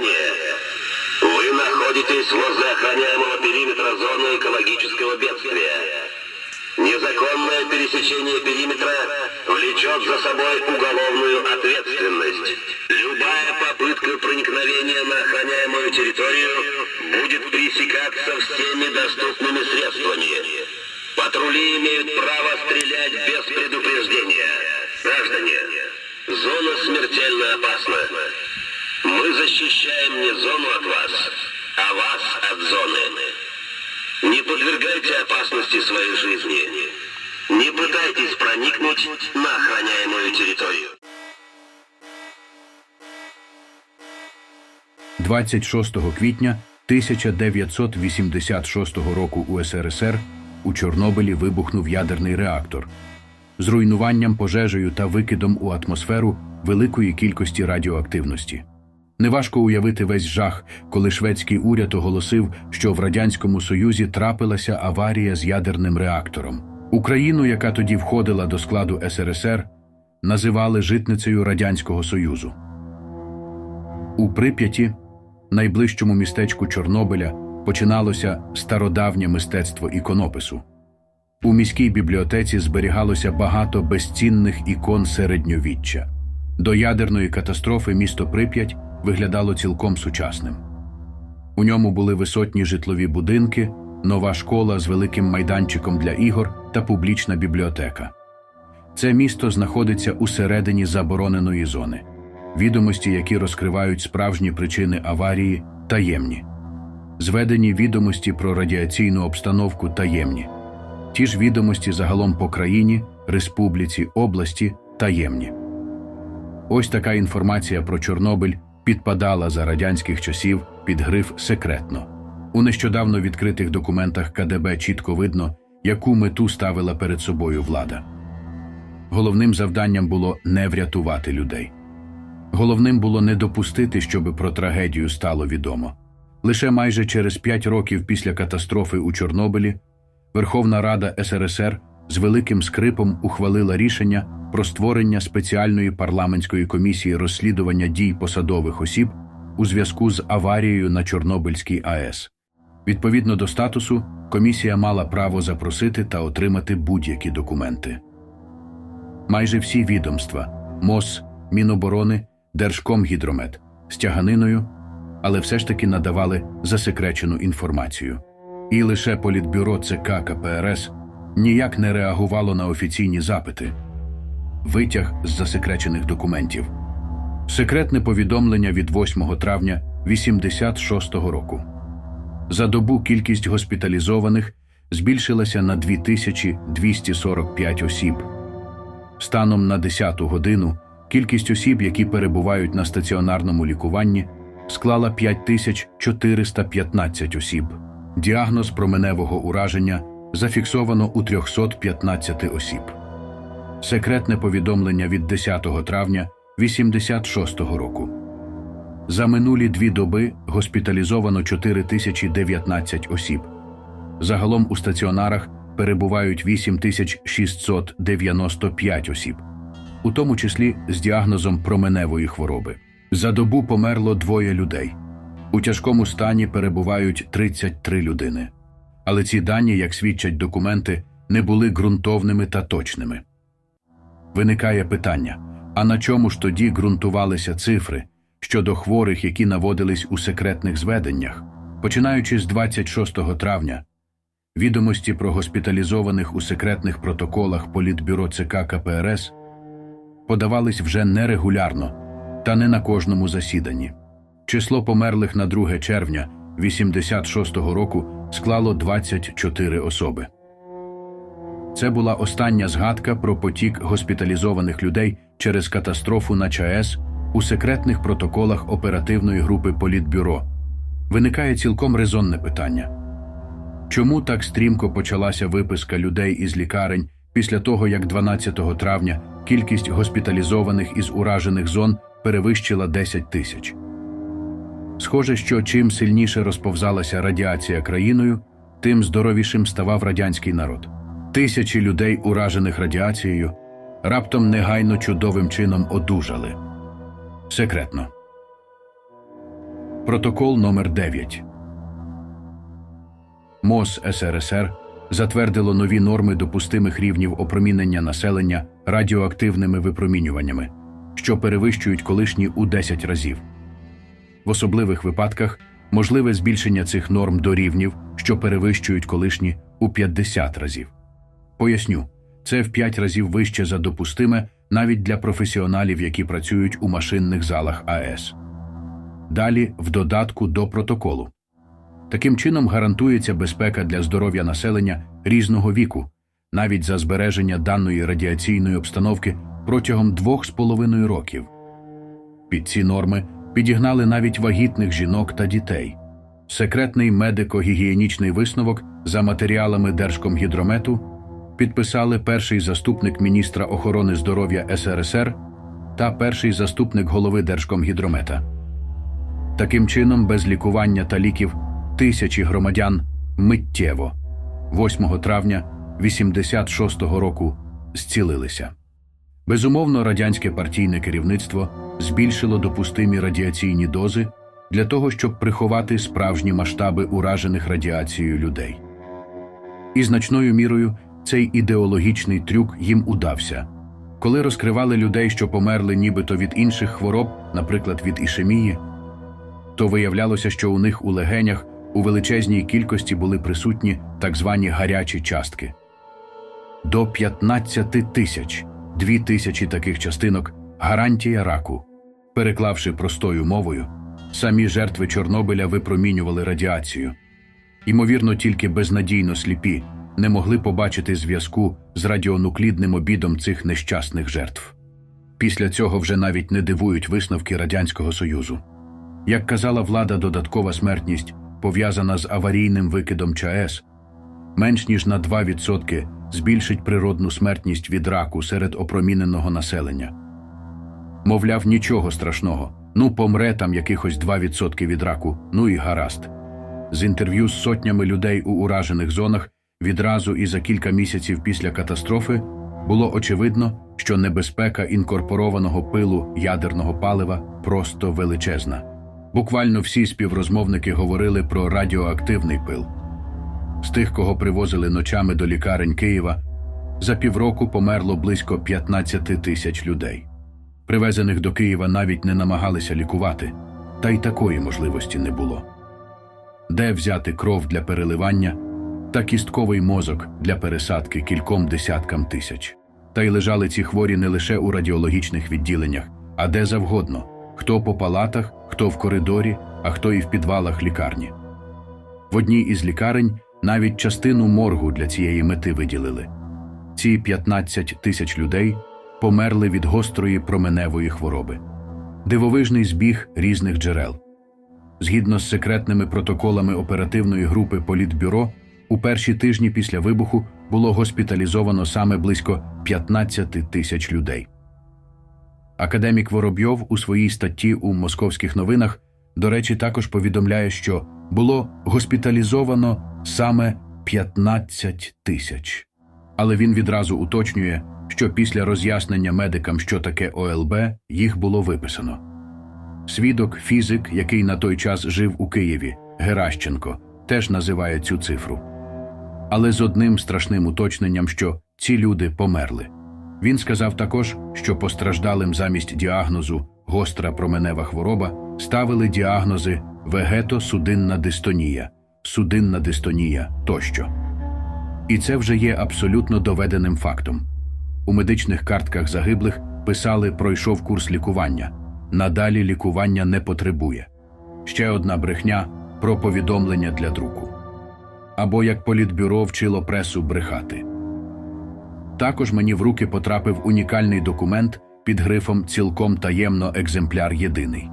Внимание! Вы находитесь возле охраняемого периметра зоны экологического бедствия. Незаконное пересечение периметра влечет за собой уголовную ответственность. Любая попытка проникновения на охраняемую территорию будет пресекаться всеми доступными средствами. Патрули имеют право стрелять без предупреждения. Граждане, зона смертельно опасна. Мы защищаем не зону от вас, а вас от зоны. Не подвергайте опасности своей жизни. Не пытайтесь проникнуть на охраняемую территорию. 26 квітня 1986 року у СРСР у Чорнобилі вибухнув ядерний реактор з руйнуванням, пожежею та викидом у атмосферу великої кількості радіоактивності. Неважко уявити весь жах, коли шведський уряд оголосив, що в Радянському Союзі трапилася аварія з ядерним реактором. Україну, яка тоді входила до складу СРСР, називали житницею Радянського Союзу. У Прип'яті, найближчому містечку Чорнобиля, починалося стародавнє мистецтво іконопису. У міській бібліотеці зберігалося багато безцінних ікон середньовіччя. До ядерної катастрофи місто Прип'ять виглядало цілком сучасним. У ньому були висотні житлові будинки, нова школа з великим майданчиком для ігор та публічна бібліотека. Це місто знаходиться усередині забороненої зони. Відомості, які розкривають справжні причини аварії, таємні. Зведені відомості про радіаційну обстановку таємні. Ті ж відомості загалом по країні, республіці, області таємні. Ось така інформація про Чорнобиль підпадала за радянських часів під гриф секретно. У нещодавно відкритих документах КДБ чітко видно, яку мету ставила перед собою влада. Головним завданням було не врятувати людей. Головним було не допустити, щоб про трагедію стало відомо. Лише майже через п'ять років після катастрофи у Чорнобилі Верховна Рада СРСР з великим скрипом ухвалила рішення про створення спеціальної парламентської комісії розслідування дій посадових осіб у зв'язку з аварією на Чорнобильській АЕС. Відповідно до статусу, комісія мала право запросити та отримати будь-які документи. Майже всі відомства МОЗ, Міноборони, Держкомгідромет з тяганиною, але все ж таки надавали засекречену інформацію. І лише Політбюро ЦК КПРС ніяк не реагувало на офіційні запити. Витяг з засекречених документів. Секретне повідомлення від 8 травня 86-го року. За добу кількість госпіталізованих збільшилася на 2245 осіб. Станом на 10 годину кількість осіб, які перебувають на стаціонарному лікуванні, склала 5415 осіб. Діагноз променевого ураження зафіксовано у 315 осіб. Секретне повідомлення від 10 травня 86 року. За минулі дві доби госпіталізовано 4019 осіб. Загалом у стаціонарах перебувають 8695 осіб, у тому числі з діагнозом променевої хвороби. За добу померло двоє людей. У тяжкому стані перебувають 33 людини. Але ці дані, як свідчать документи, не були ґрунтовними та точними. Виникає питання: а на чому ж тоді ґрунтувалися цифри щодо хворих, які наводились у секретних зведеннях, починаючи з 26 травня? Відомості про госпіталізованих у секретних протоколах Політбюро ЦК КПРС подавались вже нерегулярно та не на кожному засіданні. Число померлих на 2 червня 86-го року склало 24 особи. Це була остання згадка про потік госпіталізованих людей через катастрофу на ЧАЕС у секретних протоколах оперативної групи Політбюро. Виникає цілком резонне питання. Чому так стрімко почалася виписка людей із лікарень після того, як 12 травня кількість госпіталізованих із уражених зон перевищила 10 тисяч? Схоже, що чим сильніше розповзалася радіація країною, тим здоровішим ставав радянський народ. Тисячі людей, уражених радіацією, раптом негайно чудовим чином одужали. Секретно. Протокол номер 9 МОЗ СРСР затвердило нові норми допустимих рівнів опромінення населення радіоактивними випромінюваннями, що перевищують колишні у 10 разів. В особливих випадках можливе збільшення цих норм до рівнів, що перевищують колишні у 50 разів. Поясню, це в 5 разів вище за допустиме навіть для професіоналів, які працюють у машинних залах АЕС. Далі в додатку до протоколу. Таким чином гарантується безпека для здоров'я населення різного віку, навіть за збереження даної радіаційної обстановки протягом двох з половиною років. Під ці норми підігнали навіть вагітних жінок та дітей. Секретний медико-гігієнічний висновок за матеріалами Держкомгідромету підписали перший заступник міністра охорони здоров'я СРСР та перший заступник голови Держкомгідромета. Таким чином, без лікування та ліків тисячі громадян миттєво 8 травня 86-го року зцілилися. Безумовно, радянське партійне керівництво збільшило допустимі радіаційні дози для того, щоб приховати справжні масштаби уражених радіацією людей. І значною мірою цей ідеологічний трюк їм удався. Коли розкривали людей, що померли нібито від інших хвороб, наприклад, від ішемії, то виявлялося, що у них у легенях у величезній кількості були присутні так звані гарячі частки. До 15 тисяч, дві тисячі таких частинок гарантія раку. Переклавши простою мовою, самі жертви Чорнобиля випромінювали радіацію. Ймовірно, тільки безнадійно сліпі не могли побачити зв'язку з радіонуклідним обідом цих нещасних жертв. Після цього вже навіть не дивують висновки Радянського Союзу. Як казала влада, додаткова смертність пов'язана з аварійним викидом ЧАЕС, менш ніж на 2% збільшить природну смертність від раку серед опроміненого населення. Мовляв, нічого страшного, ну помре там якихось 2% від раку, ну і гаразд. З інтерв'ю з сотнями людей у уражених зонах відразу і за кілька місяців після катастрофи було очевидно, що небезпека інкорпорованого пилу ядерного палива просто величезна. Буквально всі співрозмовники говорили про радіоактивний пил. З тих, кого привозили ночами до лікарень Києва, за півроку померло близько 15 тисяч людей. Привезених до Києва навіть не намагалися лікувати, та й такої можливості не було. Де взяти кров для переливання та кістковий мозок для пересадки кільком десяткам тисяч? Та й лежали ці хворі не лише у радіологічних відділеннях, а де завгодно хто по палатах, хто в коридорі, а хто і в підвалах лікарні. В одній із лікарень навіть частину моргу для цієї мети виділили. Ці 15 тисяч людей померли від гострої променевої хвороби. Дивовижний збіг різних джерел. Згідно з секретними протоколами оперативної групи Політбюро, у перші тижні після вибуху було госпіталізовано саме близько 15 тисяч людей. Академік Воробйов у своїй статті у московських новинах, до речі, також повідомляє, що було госпіталізовано саме 15 тисяч. Але він відразу уточнює, що після роз'яснення медикам, що таке ОЛБ, їх було виписано. Свідок, фізик, який на той час жив у Києві, Геращенко, теж називає цю цифру. Але з одним страшним уточненням, що ці люди померли. Він сказав також, що постраждалим замість діагнозу гостра променева хвороба ставили діагнози вегето-судинна дистонія, судинна дистонія тощо. І це вже є абсолютно доведеним фактом. У медичних картках загиблих писали пройшов курс лікування. Надалі лікування не потребує. Ще одна брехня про повідомлення для друку. Або як політбюро вчило пресу брехати. Також мені в руки потрапив унікальний документ під грифом Цілком таємно екземпляр єдиний.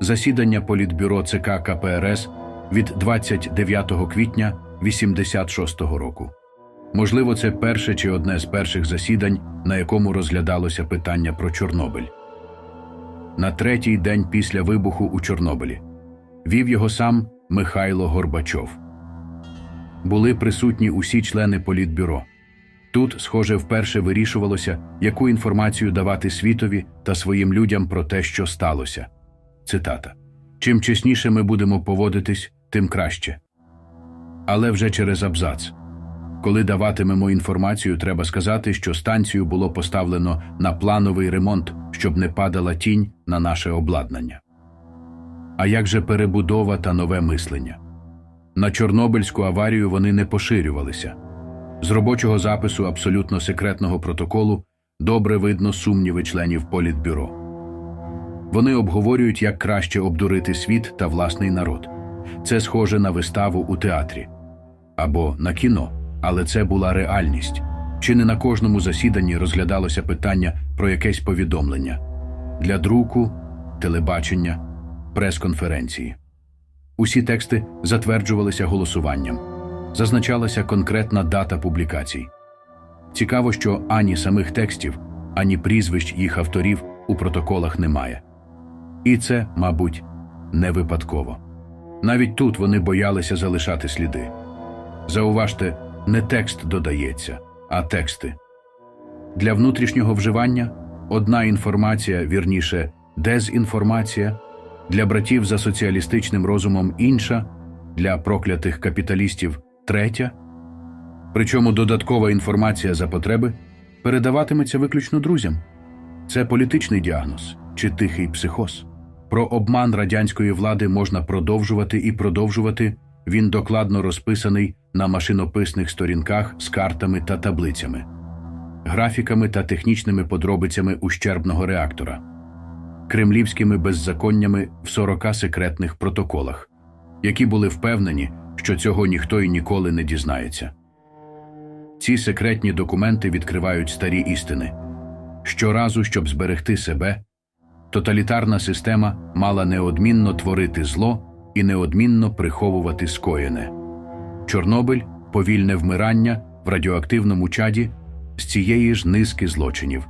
Засідання Політбюро ЦК КПРС від 29 квітня 86-го року. Можливо, це перше чи одне з перших засідань, на якому розглядалося питання про Чорнобиль. На третій день після вибуху у Чорнобилі вів його сам Михайло Горбачов. Були присутні усі члени Політбюро. Тут, схоже, вперше вирішувалося, яку інформацію давати світові та своїм людям про те, що сталося. Цитата: Чим чесніше ми будемо поводитись, тим краще. Але вже через абзац. Коли даватимемо інформацію, треба сказати, що станцію було поставлено на плановий ремонт, щоб не падала тінь на наше обладнання. А як же перебудова та нове мислення? На Чорнобильську аварію вони не поширювалися. З робочого запису абсолютно секретного протоколу добре видно сумніви членів Політбюро. Вони обговорюють, як краще обдурити світ та власний народ. Це схоже на виставу у театрі або на кіно, але це була реальність. Чи не на кожному засіданні розглядалося питання про якесь повідомлення для друку, телебачення, прес-конференції. Усі тексти затверджувалися голосуванням, зазначалася конкретна дата публікацій. Цікаво, що ані самих текстів, ані прізвищ їх авторів у протоколах немає. І це, мабуть, не випадково. Навіть тут вони боялися залишати сліди. Зауважте, не текст додається, а тексти. Для внутрішнього вживання одна інформація, вірніше, дезінформація, для братів за соціалістичним розумом інша, для проклятих капіталістів третя. Причому додаткова інформація за потреби передаватиметься виключно друзям. Це політичний діагноз чи тихий психоз. Про обман радянської влади можна продовжувати і продовжувати. Він докладно розписаний на машинописних сторінках з картами та таблицями, графіками та технічними подробицями ущербного реактора, кремлівськими беззаконнями в 40 секретних протоколах, які були впевнені, що цього ніхто і ніколи не дізнається. Ці секретні документи відкривають старі істини. Щоразу, щоб зберегти себе, тоталітарна система мала неодмінно творити зло і неодмінно приховувати скоєне. Чорнобиль повільне вмирання в радіоактивному чаді з цієї ж низки злочинів.